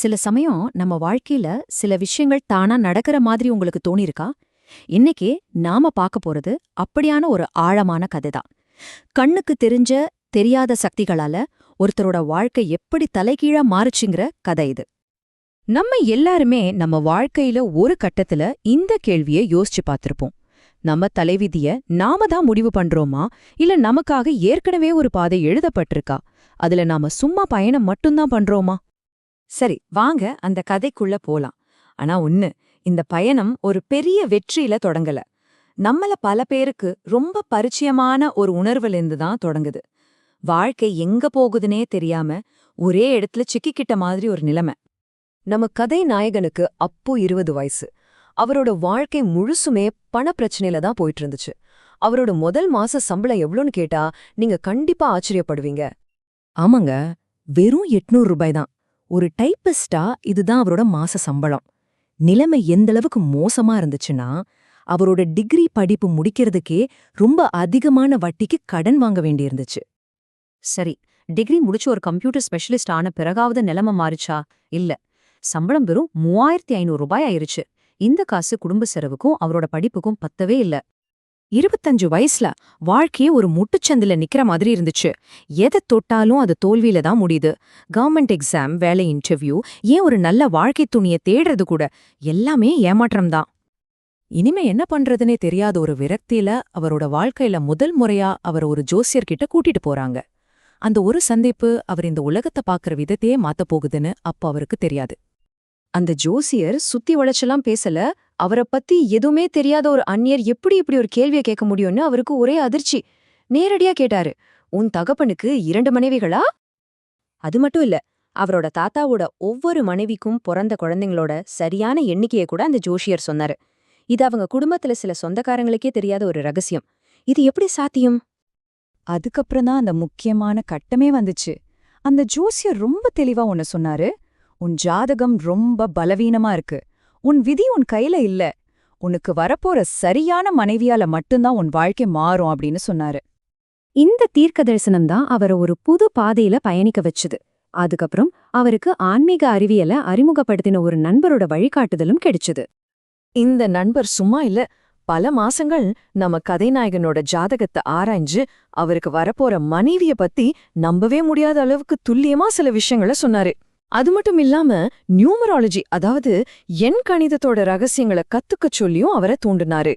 சில சமயம் நம்ம வாழ்க்கையில சில விஷயங்கள் தானா நடக்கிற மாதிரி உங்களுக்கு தோணிருக்கா இன்னைக்கு நாம பார்க்க போறது அப்படியான ஒரு ஆழமான கதைதான். கண்ணுக்கு தெரிஞ்ச தெரியாத சக்திகளால ஒருத்தரோட வாழ்க்கை எப்படி தலைகீழா மாறுச்சுங்கிற கதை இது. நம்ம எல்லாருமே நம்ம வாழ்க்கையில ஒரு கட்டத்துல இந்த கேள்வியை யோசிச்சு பார்த்திருப்போம். நம்ம தலைவிதிய நாம தான் முடிவு பண்றோமா? இல்ல நமக்காக ஏற்கனவே ஒரு பாதை எழுதப்பட்டிருக்கா? அதுல நாம சும்மா பயணம் மட்டும்தான் பண்றோமா? சரி வாங்க அந்த கதைக்குள்ள போலாம். ஆனா ஒண்ணு இந்த பயணம் ஒரு பெரிய வெற்றியில தொடங்கல. நம்மள பல பேருக்கு ரொம்ப பரிச்சயமான ஒரு உணர்வுலேருந்து தான் தொடங்குது. வாழ்க்கை எங்க போகுதுன்னே தெரியாம ஒரே இடத்துல சிக்கிக்கிட்ட மாதிரி ஒரு நிலைமை. நம்ம கதை நாயகனுக்கு அப்போ இருபது வயசு. அவரோட வாழ்க்கை முழுசுமே பண பிரச்சனையில தான் போயிட்டு இருந்துச்சு அவரோட முதல் மாச சம்பளம் எவ்வளோன்னு கேட்டா நீங்க கண்டிப்பா ஆச்சரியப்படுவீங்க. ஆமாங்க வெறும் எட்நூறு ரூபாய் தான். ஒரு டைப்பிஸ்டா இதுதான் அவரோட மாச சம்பளம். நிலைமை எந்தளவுக்கு மோசமா இருந்துச்சுன்னா அவரோட டிகிரி படிப்பு முடிக்கிறதுக்கே ரொம்ப அதிகமான வட்டிக்கு கடன் வாங்க வேண்டியிருந்துச்சு. சரி டிகிரி முடிச்சு ஒரு கம்ப்யூட்டர் ஸ்பெஷலிஸ்ட் ஆன பிறகாவது நிலைமை மாறிச்சா? இல்ல. சம்பளம் வெறும் மூவாயிரத்தி ஐநூறு ரூபாய் ஆயிருச்சு. இந்த காசு குடும்ப செலவுக்கும் அவரோட படிப்புக்கும் பத்தவே இல்ல. இருபத்தஞ்சு வயசுல வாழ்க்கையே ஒரு முட்டுச்சந்தில நிக்கிற மாதிரி இருந்துச்சு. எதை தொட்டாலும் அது தோல்வியில தான் முடியுது. கவர்மெண்ட் எக்ஸாம் வேலை இன்டர்வியூ ஏன் ஒரு நல்ல வாழ்க்கை துணியை தேடுறது கூட எல்லாமே ஏமாற்றம் தான். இனிமே என்ன பண்றதுனே தெரியாத ஒரு விரக்தியில அவரோட வாழ்க்கையில முதல் முறையா அவர் ஒரு ஜோசியர்கிட்ட கூட்டிட்டு போறாங்க. அந்த ஒரு சந்திப்பு அவர் இந்த உலகத்தை பாக்குற விதத்தையே மாத்தப் போகுதுன்னு அப்ப அவருக்கு தெரியாது. அந்த ஜோசியர் சுத்தி வளைச்செல்லாம் பேசல அவரை பத்தி எதுவுமே தெரியாத ஒரு அந்நியர் எப்படி இப்படி ஒரு கேள்வியை கேட்க முடியும்னு அவருக்கு ஒரே அதிர்ச்சி. நேரடியா கேட்டாரு உன் தகப்பனுக்கு இரண்டு மனைவிகளா? அது மட்டும் இல்ல அவரோட தாத்தாவோட ஒவ்வொரு மனைவிக்கும் பிறந்த குழந்தைங்களோட சரியான எண்ணிக்கையை கூட அந்த ஜோஷியர் சொன்னாரு. இது அவங்க குடும்பத்துல சில சொந்தக்காரங்களுக்கே தெரியாத ஒரு ரகசியம். இது எப்படி சாத்தியம்? அதுக்கப்புறம் தான் அந்த முக்கியமான கட்டமே வந்துச்சு. அந்த ஜோசியர் ரொம்ப தெளிவா ஒன்னு சொன்னாரு உன் ஜாதகம் ரொம்ப பலவீனமா இருக்கு. உன் விதி உன் கையில இல்ல. உனக்கு வரப்போற சரியான மனைவியால மட்டும்தான் உன் வாழ்க்கை மாறும் அப்படின்னு சொன்னாரு. இந்த தீர்க்க தரிசனம் தான் அவரை ஒரு புது பாதையில பயணிக்க வச்சுது. அதுக்கப்புறம் அவருக்கு ஆன்மீக அறிவியலை அறிமுகப்படுத்தின ஒரு நண்பரோட வழிகாட்டுதலும் கிடைச்சது. இந்த நண்பர் சும்மா இல்ல. பல மாசங்கள் நம்ம கதைநாயகனோட ஜாதகத்தை ஆராய்ஞ்சு அவருக்கு வரப்போற மனைவிய பத்தி நம்பவே முடியாத அளவுக்கு துல்லியமா சில விஷயங்கள சொன்னாரு. அது மட்டும் இல்லாம நியூமராலஜி அதாவது எண் கணிதத்தோட ரகசியங்களை கத்துக்கச் சொல்லியும் அவரை தூண்டினாரு.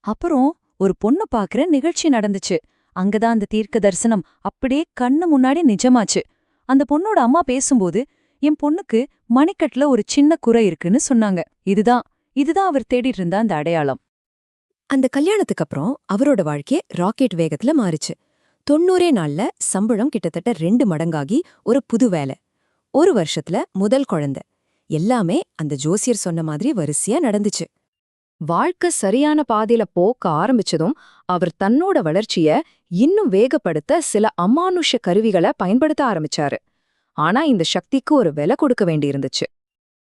அப்புறம் ஒரு பொண்ணு பாக்குற நிகழ்ச்சி நடந்துச்சு. அங்கதான் அந்த தீர்க்க தரிசனம் அப்படியே கண்ணு முன்னாடி நிஜமாச்சு. அந்த பொண்ணோட அம்மா பேசும்போது என் பொண்ணுக்கு மணிக்கட்டுல ஒரு சின்ன குறை இருக்குன்னு சொன்னாங்க. இதுதான் இதுதான் அவர் தேடிட்டு இருந்த அந்த அடையாளம். அந்த கல்யாணத்துக்கு அப்புறம் அவரோட வாழ்க்கை ராக்கெட் வேகத்துல மாறுச்சு. தொண்ணூறே நாள்ல சம்பளம் கிட்டத்தட்ட ரெண்டு மடங்காகி ஒரு புது வேலை. ஒரு வருஷத்துல முதல் குழந்தை. எல்லாமே அந்த ஜோசியர் சொன்ன மாதிரி வரிசையா நடந்துச்சு. வாழ்க்கை சரியான பாதையில போக்க ஆரம்பிச்சதும் அவர் தன்னோட வளர்ச்சிய இன்னும் வேகப்படுத்த சில அமானுஷ்ய கருவிகளை பயன்படுத்த ஆரம்பிச்சாரு. ஆனா இந்த சக்திக்கு ஒரு விலை கொடுக்க வேண்டியிருந்துச்சு.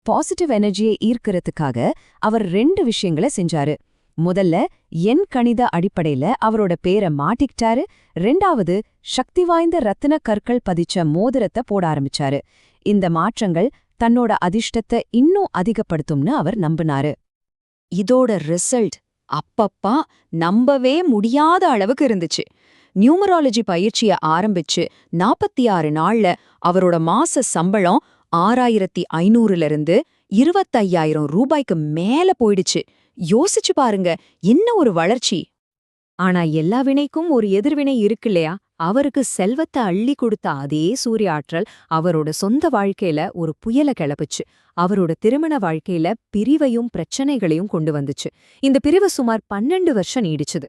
பாசிட்டிவ் எனர்ஜியை ஈர்க்கறதுக்காக அவர் ரெண்டு விஷயங்களை செஞ்சாரு. முதல்ல எண் கணித அடிப்படையில அவரோட பேரை மாட்டிக்கிட்டாரு. ரெண்டாவது சக்தி வாய்ந்த ரத்தின கற்கள் பதிச்ச மோதிரத்தை போட ஆரம்பிச்சாரு. இந்த மாற்றங்கள் தன்னோட அதிர்ஷ்டத்தை இன்னும் அதிகப்படுத்தும்னு அவர் நம்பினாரு. இதோட ரிசல்ட் அப்பப்பா நம்பவே முடியாத அளவுக்கு இருந்துச்சு. நியூமராலஜி பயிற்சிய ஆரம்பிச்சு நாற்பத்தி ஆறு நாள்ல அவரோட மாச சம்பளம் ஆறாயிரத்தி ஐநூறுல இருந்து இருபத்தையாயிரம் ரூபாய்க்கு மேல போயிடுச்சு. யோசிச்சு பாருங்க என்ன ஒரு வளர்ச்சி. ஆனா எல்லா வினைக்கும் ஒரு எதிர்வினை இருக்குல்லையா அவருக்கு செல்வத்தை அள்ளி கொடுத்த அதே சூரிய ஆற்றல் அவரோட சொந்த வாழ்க்கையில ஒரு புயல கிளப்புச்சு. அவரோட திருமண வாழ்க்கையில பிரிவையும் பிரச்சனைகளையும் கொண்டு வந்துச்சு. இந்த பிரிவு சுமார் பன்னெண்டு வருஷம் நீடிச்சுது.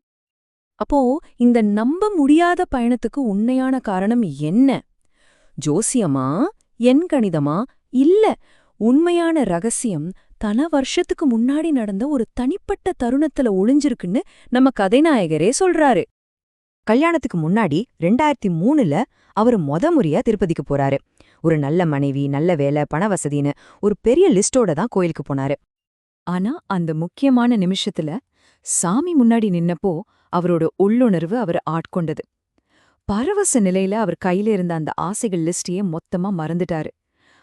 அப்போ இந்த நம்ப முடியாத பயணத்துக்கு உண்மையான காரணம் என்ன? ஜோசியமா? எண்கணிதமா இல்ல உண்மையான ரகசியம் தன வருஷத்துக்கு முன்னாடி நடந்த ஒரு தனிப்பட்ட தருணத்துல ஒளிஞ்சிருக்குன்னு நம்ம கதைநாயகரே சொல்றாரு. கல்யாணத்துக்கு முன்னாடி ரெண்டாயிரத்தி மூணுல அவர் மொத முறையா திருப்பதிக்கு போறாரு. ஒரு நல்ல மனைவி நல்ல வேலை பண வசதின்னு ஒரு பெரிய லிஸ்டோட தான் கோயிலுக்கு போனாரு. ஆனா அந்த முக்கியமான நிமிஷத்துல சாமி முன்னாடி நின்னப்போ அவரோட உள்ளுணர்வு அவர் ஆட்கொண்டது. பரவச நிலையில அவர் கையில இருந்த அந்த ஆசைகள் லிஸ்டையே மொத்தமா மறந்துட்டாரு.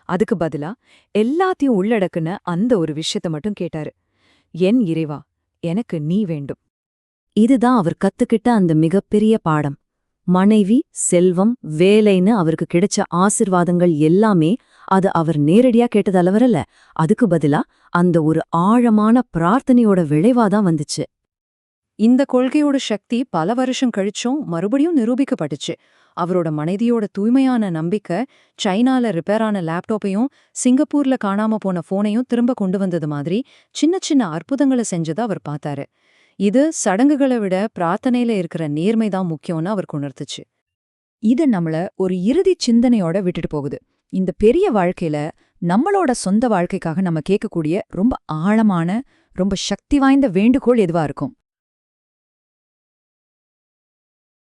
அதுக்கு பதிலா எல்லாத்தையும் உள்ளடக்குன அந்த ஒரு விஷயத்த மட்டும் கேட்டாரு. என் இறைவா எனக்கு நீ வேண்டும். இதுதான் அவர் கத்துக்கிட்ட அந்த மிகப்பெரிய பாடம். மனைவி செல்வம் வேலைன்னு அவருக்கு கிடைச்ச ஆசிர்வாதங்கள் எல்லாமே அது அவர் நேரடியா கேட்டது அதுக்கு பதிலா அந்த ஒரு ஆழமான பிரார்த்தனையோட விளைவாதான் வந்துச்சு. இந்த கொள்கையோட சக்தி பல வருஷம் கழிச்சும் மறுபடியும் நிரூபிக்கப்பட்டுச்சு. அவரோட மனைவியோட தூய்மையான நம்பிக்கை சைனால ரிப்பேர் ஆன லேப்டாப்பையும் சிங்கப்பூர்ல காணாம போன போனையும் திரும்ப கொண்டு வந்தது மாதிரி சின்ன சின்ன அற்புதங்களை செஞ்சதை அவர் பார்த்தாரு. இது சடங்குகளை விட பிரார்த்தனையில இருக்கிற நேர்மை தான் முக்கியம்னு அவர் உணர்த்துச்சு. இது நம்மள ஒரு இறுதி சிந்தனையோட விட்டுட்டு போகுது. இந்த பெரிய வாழ்க்கையில நம்மளோட சொந்த வாழ்க்கைக்காக நம்ம கேட்கக்கூடிய ரொம்ப ஆழமான ரொம்ப சக்தி வாய்ந்த வேண்டுகோள் எதுவா இருக்கும்?